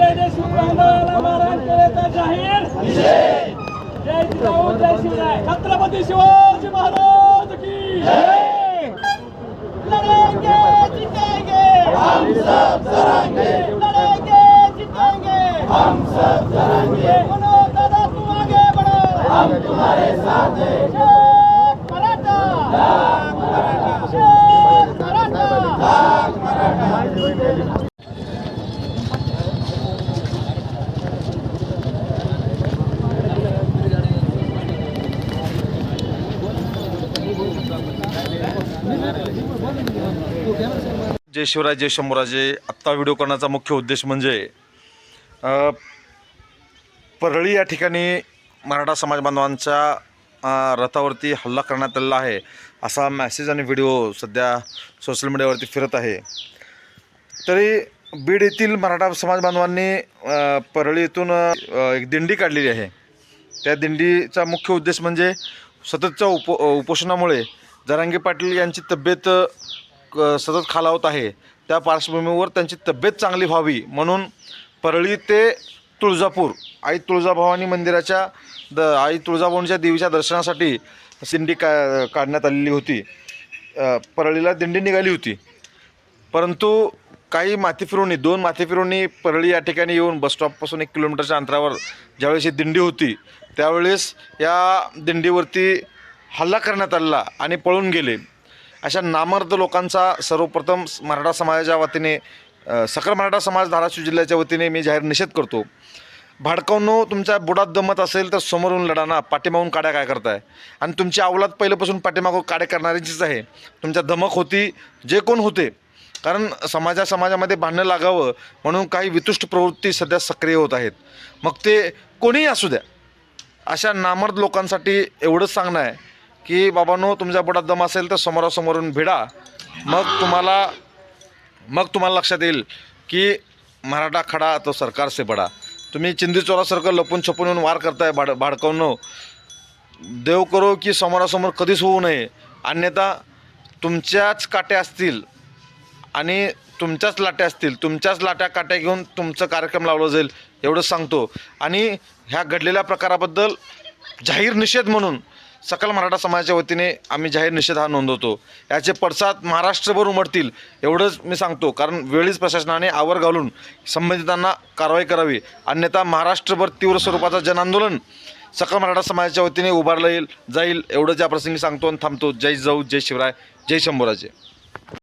संजय देशमुख आंदोलनाला मारहाण केल्याचा जाहीर जय जिजाऊ जय शिवराय छत्रपती शिवाजी महाराज की लढेंगे जितेंगे हम सब लढेंगे जितेंगे हम सब सरांगे दादा तुम आगे बढ़ो हम तुम्हारे साथ हैं जय शिवराय जय शंभूराजे. आत्ता व्हिडिओ करण्याचा मुख्य उद्देश म्हणजे परळी या ठिकाणी मराठा समाज बांधवांच्या रथावरती हल्ला करण्यात आलेला आहे असा मॅसेज आणि व्हिडिओ सध्या सोशल मीडियावरती फिरत आहे. तरी बीड येथील मराठा समाज बांधवांनी परळी येथून एक दिंडी काढलेली आहे. त्या दिंडीचा मुख्य उद्देश म्हणजे सततच्या उप उपोषणामुळे जरांगे पाटील यांची तब्येत क- सतत खालावत आहे. त्या पार्श्वभूमीवर त्यांची तब्येत चांगली व्हावी म्हणून परळी ते तुळजापूर आई तुळजाभवानी मंदिराच्या द आई तुळजाभवानीच्या देवीच्या दर्शनासाठी दिंडी का काढण्यात आलेली होती. परळीला दिंडी निघाली होती. परंतु काही माथी फिरवणी दोन माथी फिरवणी परळी या ठिकाणी येऊन बसस्टॉपपासून एक किलोमीटरच्या अंतरावर ज्यावेळेस ही दिंडी होती त्यावेळेस या दिंडीवरती हल्ला करण्यात आला आणि पळून गेले अशा नामर्द लोकांचा सर्वप्रथम मराठा समाजाच्या वतीने सकल मराठा समाज धाराशिव जिल्ह्याच्या वतीने मी जाहीर निषेध करतो. भाडकावनो तुमच्या बुडात दमत असेल तर समोरून लढा ना पाठीमागून काड्या काय करताय? आणि तुमची अवलाद पहिल्यापासून पाठीमागून काड्या करणाऱ्यांचीच आहे. तुमच्या धमक होती जे कोण होते. कारण समाजा समाजामध्ये भांडणं लागावं म्हणून काही वितुष्ट प्रवृत्ती सध्या सक्रिय होत आहेत. मग ते कोणीही असू द्या अशा नामर्द लोकांसाठी एवढंच सांगणं आहे. की बाबांनो तुमच्या पोटात दम असेल तर समोरासमोरून भिडा. मग तुम्हाला मग तुम्हाला लक्षात येईल की मराठा खडा तो सरकार से बडा. तुम्ही चिंदी चोरासारखं लपून छपून येऊन वार करताय भाड भाडकावनं देव करो की समोरासमोर कधीच होऊ नये. अन्यथा तुमच्याच काट्या असतील आणि तुमच्याच लाट्या असतील तुमच्याच लाट्या काट्या घेऊन तुमचं कार्यक्रम लावलं जाईल एवढंच सांगतो. आणि ह्या घडलेल्या प्रकाराबद्दल जाहीर निषेध म्हणून सकल मराठा समाजाच्या वतीने आम्ही जाहीर निषेध हा नोंदवतो. याचे पडसाद महाराष्ट्रभर उमटतील एवढंच मी सांगतो. कारण वेळीच प्रशासनाने आवर घालून संबंधितांना कारवाई करावी. अन्यथा महाराष्ट्रभर तीव्र स्वरूपाचा जनआंदोलन सकल मराठा समाजाच्या वतीने उभारलं येईल जाईल एवढंच या प्रसंगी सांगतो आणि थांबतो. जय जाऊ जय शिवराय जय शंभूराजे.